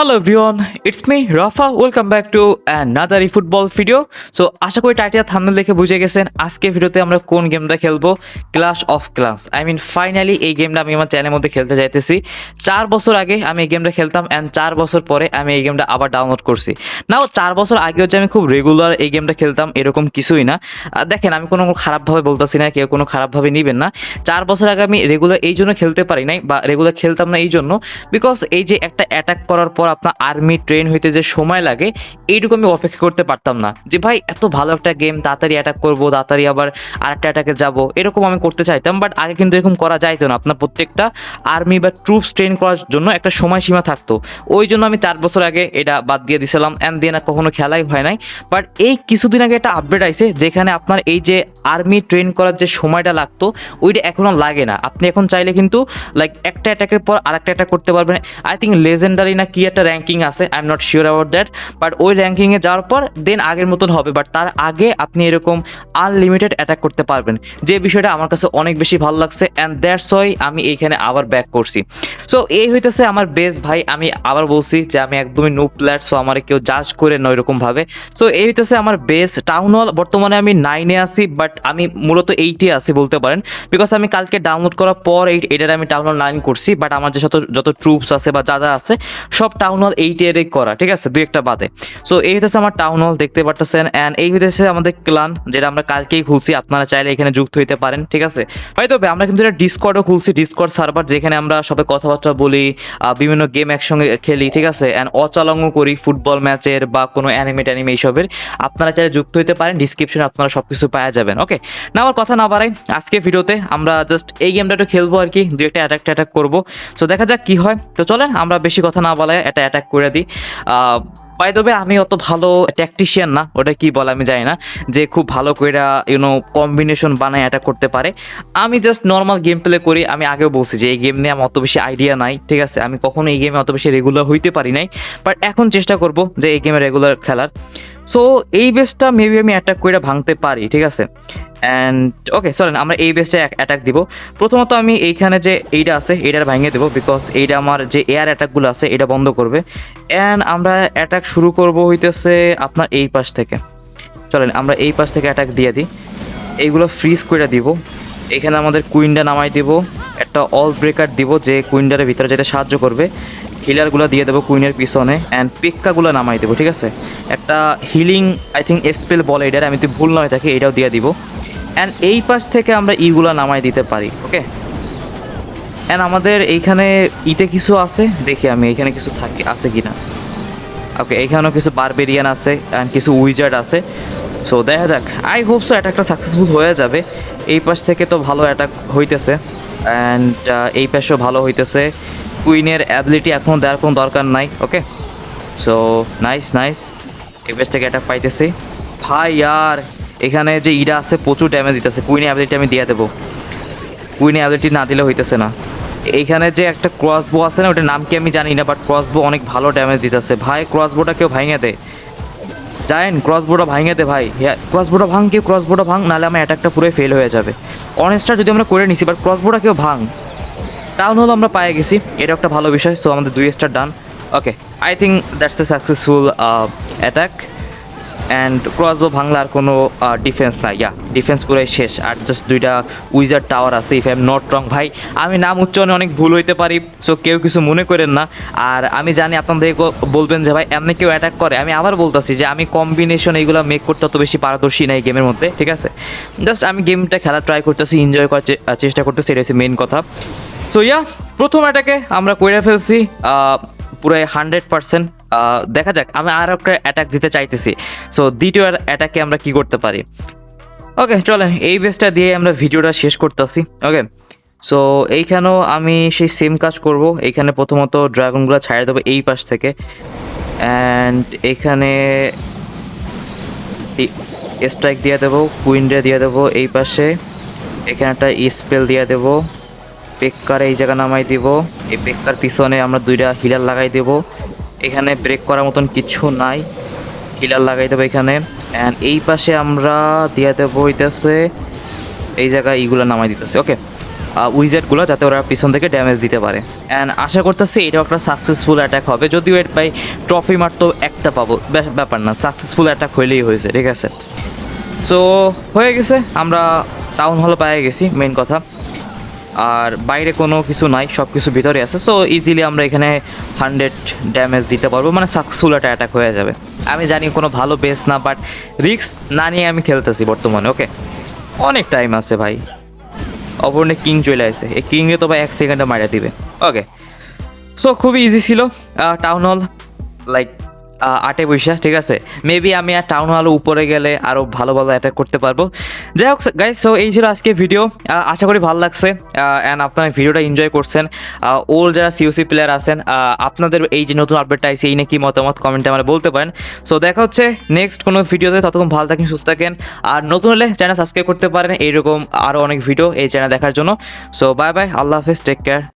Hello everyone it's me Rafa welcome back to another football video so আশা করি title thumbnail দেখে বুঝে গেছেন আজকে ভিডিওতে আমরা কোন গেমটা খেলব? Clash of Clans I mean finally এই গেমটা আমি আমার চ্যানেলের মধ্যে খেলতে যাইতেছি। চার বছর আগে আমি এই গেমটা খেলতাম অ্যান্ড চার বছর পরে আমি এই গেমটা আবার ডাউনলোড করছি। নাও চার বছর আগেও যে আমি খুব রেগুলার এই গেমটা খেলতাম, এরকম কিছুই না। দেখেন, আমি কোনো খারাপভাবে বলতেছি না, কেউ কোনো খারাপভাবে নিবেন না। চার বছর আগে আমি রেগুলার এই জন্য খেলতে পারি নাই বা রেগুলার খেলতাম না এই জন্য। বিকজ এই যে একটা অ্যাটাক করার পর আপনার আর্মি ট্রেন হইতে যে সময় লাগে, এইটুকু আমি অপেক্ষা করতে পারতাম না। যে ভাই, এত ভালো একটা গেম তাড়াতাড়ি অ্যাটাক করব, তাড়াতাড়ি আবার আরেকটা অ্যাটাকে যাব, এরকম আমি করতে চাইতাম বাট আগে কিন্তু এরকম করা যাইতো না। আপনার প্রত্যেকটা আর্মি বা ট্রুপস ট্রেন করার জন্য একটা সময়সীমা থাকতো। ওই জন্য আমি চার বছর আগে এটা বাদ দিয়ে দিছিলাম। অ্যান্ড দিয়ে না কখনো খেলাই হয় নাই। বাট এই কিছুদিন আগে একটা আপডেট আইছে, যেখানে আপনার এই যে আর্মি ট্রেন করার যে সময়টা লাগতো, ওইটা এখনও লাগে না। আপনি এখন চাইলে কিন্তু লাইক একটা অ্যাটাকের পর আরেকটা অ্যাটাক করতে পারবেন। আই থিঙ্ক লেজেন্ডারি না কি একটা র্যাঙ্কিং আছে I am not sure about that but ওই র্যাঙ্কিংয়ে যাওয়ার পর দেন আগের মতন হবে বাট তার আগে আপনি এরকম আনলিমিটেড অ্যাটাক করতে পারবেন। যে বিষয়টা আমার কাছে অনেক বেশি ভালো লাগছে অ্যান্ড দ্যাটস ওয়াই আমি এইখানে আবার ব্যাক করছি। সো এই হইতেছে আমার বেস ভাই, আমি আবার বলছি যে আমি একদমই নো প্ল্যাট সো আমার কেউ জাজ করে নয় এরকম ভাবে সো এই হইতেছে আমার বেস টাউন হল বর্তমানে আমি নাইনে আছি বাট আমি মূলত এইটে আছি বলতে পারেন বিকজ আমি কালকে ডাউনলোড করার পর এই এটার আমি টাউন হল নাইন করছি বাট আমার যে যত যত ট্রুপস আছে বা যা যা আছে, সব টাউন হল এইটেরই করা, ঠিক আছে? দুই একটা বাদে। সো এই হইতেছে আমার টাউন হল দেখতে পারতেছেন অ্যান্ড এই হইতেছে আমাদের ক্লান যেটা আমরা কালকেই খুলছি, আপনারা চাইলে এখানে যুক্ত হইতে পারেন, ঠিক আছে? হয়তো আমরা কিন্তু এটা ডিসকর্ডও খুলছি ডিসকর্ড সার্ভার যেখানে আমরা সবাই কথাবার্তা বলি বিভিন্ন গেম একসঙ্গে খেলি, ঠিক আছে? অ্যান্ড অচালঙ্গ করি ফুটবল ম্যাচের বা কোনো অ্যানিমে ট্যানিমে এইসবের। আপনারা চাইলে যুক্ত হইতে পারেন ডিসক্রিপশনে আপনারা সব কিছু পাওয়া যাবেন ওকে না আমার কথা না বাড়াই, আজকে ভিডিওতে আমরা জাস্ট এই গেমটা একটু খেলব আর কি দু একটা অ্যাটাক ট্যাটাক করব। সো দেখা যাক কি হয়। তো চলেন, আমরা বেশি কথা না বলে একটা অ্যাটাক করে দিই। বাই তবে আমি অত ভালো ট্যাকটিশিয়ান না, ওটা কি বলে আমি জানি না, যে খুব ভালো করে ইউনো কম্বিনেশন বানায় অ্যাটাক করতে পারে। আমি জাস্ট নর্মাল গেম প্লে করি, আমি আগেও বলছি যে এই গেম নিয়ে আমার অত বেশি আইডিয়া নাই, ঠিক আছে? আমি কখনো এই গেমে অত বেশি রেগুলার হইতে পারি নাই বাট এখন চেষ্টা করব যে এই গেমে রেগুলার খেলার। সো এই বেসটা মেবি আমি অ্যাটাক করে ভাঙতে পারি, ঠিক আছে? অ্যান্ড ওকে চলেন আমরা এই বেসটা অ্যাটাক দিব। প্রথমত আমি এইখানে যে এইটা আছে, এইটার ভাঙিয়ে দেবো বিকজ এইটা আমার যে এয়ার অ্যাটাকগুলো আছে এটা বন্ধ করবে। অ্যান্ড আমরা অ্যাটাক শুরু করব হইতেছে আপনার এই পাশ থেকে। চলেন, আমরা এই পাশ থেকে অ্যাটাক দিয়ে দিই। এইগুলো ফ্রিজ করে দিব। এখানে আমাদের কুইনটা নামাই দিব। একটা অল ব্রেকার দিব যে কুইনটারের ভিতরে যেতে সাহায্য করবে। হিলারগুলো দিয়ে দেবো কুইনের পিছনে অ্যান্ড পেক্কাগুলো নামাই দেবো, ঠিক আছে? একটা হিলিং আই থিঙ্ক স্পেল বলে এটার, আমি যদি ভুল নয় থাকি এটাও দিয়ে দিব। অ্যান্ড এই পাশ থেকে আমরা ইগুলো নামাই দিতে পারি ওকে অ্যান্ড আমাদের এইখানে ইতে কিছু আছে? দেখি আমি, এইখানে কিছু থাকে, আছে কি না ওকে এইখানেও কিছু বারবেরিয়ান আছে অ্যান্ড কিছু উইজার্ড আছে। সো দেখা যাক আই হোপ সো অ্যাটাকটা সাকসেসফুল হয়ে যাবে। এই পাশ থেকে তো ভালো অ্যাটাক হইতেছে। অ্যান্ড এই পাশেও ভালো হইতেছে। কুইনের অ্যাবিলিটি এখন দেওয়ার কোনো দরকার নাই ওকে সো নাইস নাইস এই পাশ থেকে অ্যাটাক পাইতেছি। ভাই, আর এখানে যে ইডা আছে, প্রচুর ড্যামেজ দিতেছে। কুইনের অ্যাবিলিটি আমি দিয়ে দেবো। কুইনের অ্যাবিলিটি না দিলে হইতেছে না। এইখানে যে একটা ক্রসবো আছে না, ওটার নাম কি আমি জানি না বাট ক্রসবো অনেক ভালো ড্যামেজ দিতেছে। ভাই ক্রসবোটা কেউ ভাঙে দে। জানেন ক্রসবোটা ভাঙে দে ভাই। ক্রসবোটা ভাঙ কেউ ক্রসবোটা ভাঙ, নাহলে আমার অ্যাটাকটা পুরোই ফেল হয়ে যাবে। অনেস্টটা যদি আমরা করে নিছি বাট ক্রসবোটা কেউ ভাঙ। ডাউন হলো আমরা পায়ে গেছি, এটা একটা ভালো বিষয় সো আমাদের দুই star done okay I think that's a successful attack and crossbow ভাঙলে আর কোনো ডিফেন্স নাই। ইয়া ডিফেন্স পুরাই শেষ। আর জাস্ট দুইটা উইজার টাওয়ার আছে if I am not wrong ভাই, আমি নাম উচ্চারণে অনেক ভুল হইতে পারি সো কেউ কিছু মনে করেন না। আর আমি জানি আপনাদের বলবেন যে, ভাই, এমনি কেউ অ্যাটাক করে। আমি আবার বলতেছি যে, আমি কম্বিনেশন এইগুলো মেক করতে অত বেশি পারদর্শী নাই গেমের মধ্যে, ঠিক আছে? জাস্ট আমি গেমটা খেলা ট্রাই করতেছি এনজয় করার চেষ্টা করতেছি এটা হচ্ছে মেন কথা। সো ইয়া প্রথম অ্যাটাকে আমরা কইরা ফেলছি পুরো হান্ড্রেড পার্সেন্ট দেখা যাক, আমি আর একটা অ্যাটাক দিতে চাইতেছি। সো দ্বিতীয় অ্যাটাকে আমরা কি করতে পারি? ওকে চলেন, এই বেসটা দিয়ে আমরা ভিডিওটা শেষ করতেছি ওকে সো এইখানেও আমি সেই সেম কাজ করব। এইখানে প্রথমত ড্রাগনগুলো ছাড়িয়ে দেবো এই পাশ থেকে। অ্যান্ড এখানে স্ট্রাইক দিয়ে দেবো কুইনরে দিয়ে দেবো এই পাশে। এখানে একটা স্পেল দিয়ে দেবো। পেক্কার এই জায়গা নামাই দিব। এই পেক্কার পিছনে আমরা দুইটা হিলার লাগাই দেব। এখানে ব্রেক করার মতন কিছু নাই। হিলার লাগাই দেবো এখানে। অ্যান্ড এই পাশে আমরা দিয়ে দেবো হইতেছে, এই জায়গায় ইগুলো নামাই দিতেছে। ওকে উইজেটগুলো যাতে ওরা পিছন থেকে ড্যামেজ দিতে পারে। অ্যান্ড আশা করতেছি এটাও একটা সাকসেসফুল অ্যাটাক হবে। যদিও এর ভাই ট্রফি মারতো একটা পাবো। ব্যাপার না। সাকসেসফুল অ্যাটাক হইলেই হয়েছে, ঠিক আছে? সো হয়ে গেছে। আমরা টাউন হলে পেয়ে গেছি মেন কথা। আর বাইরে কোনো কিছু নাই সব কিছু ভিতরে আছে। সো ইজিলি আমরা এখানে হান্ড্রেড ড্যামেজ দিতে পারব মানে সাকসেসফুল একটা অ্যাটাক হয়ে যাবে। আমি জানি কোনো ভালো বেস না বাট রিস্ক না নিয়ে আমি খেলতেছি বর্তমানে ওকে অনেক টাইম আছে ভাই। অপরনে কিং চলে আসে, এই কিংয়ে তো ভাই এক সেকেন্ডে মারা দিবে ওকে সো খুবই ইজি ছিল টাউন হল লাইক আটে পয়সা ঠিক আছে? মেবি আমি আর টাউন হল উপরে গেলে আরও ভালো ভালো অ্যাটাক করতে পারব। যাই হোক গাইজ সো এই ছিল আজকে ভিডিও আশা করি ভালো লাগছে। অ্যান্ড আপনারা ভিডিওটা এনজয় করছেন। ওর যারা সিওসি প্লেয়ার আছেন আপনাদের এই যে নতুন আপডেটটা আছে এই নিয়ে কি মতামত কমেন্টে আমরা বলতে পারেন। সো দেখা হচ্ছে নেক্সট কোনো ভিডিওতে ততক্ষণ ভালো থাকেন, সুস্থ থাকেন। আর নতুন হলে চ্যানেল সাবস্ক্রাইব করতে পারেন। এইরকম আরও অনেক ভিডিও এই চ্যানেল দেখার জন্য। সো বাই বাই আল্লাহ হাফেজ টেক কেয়ার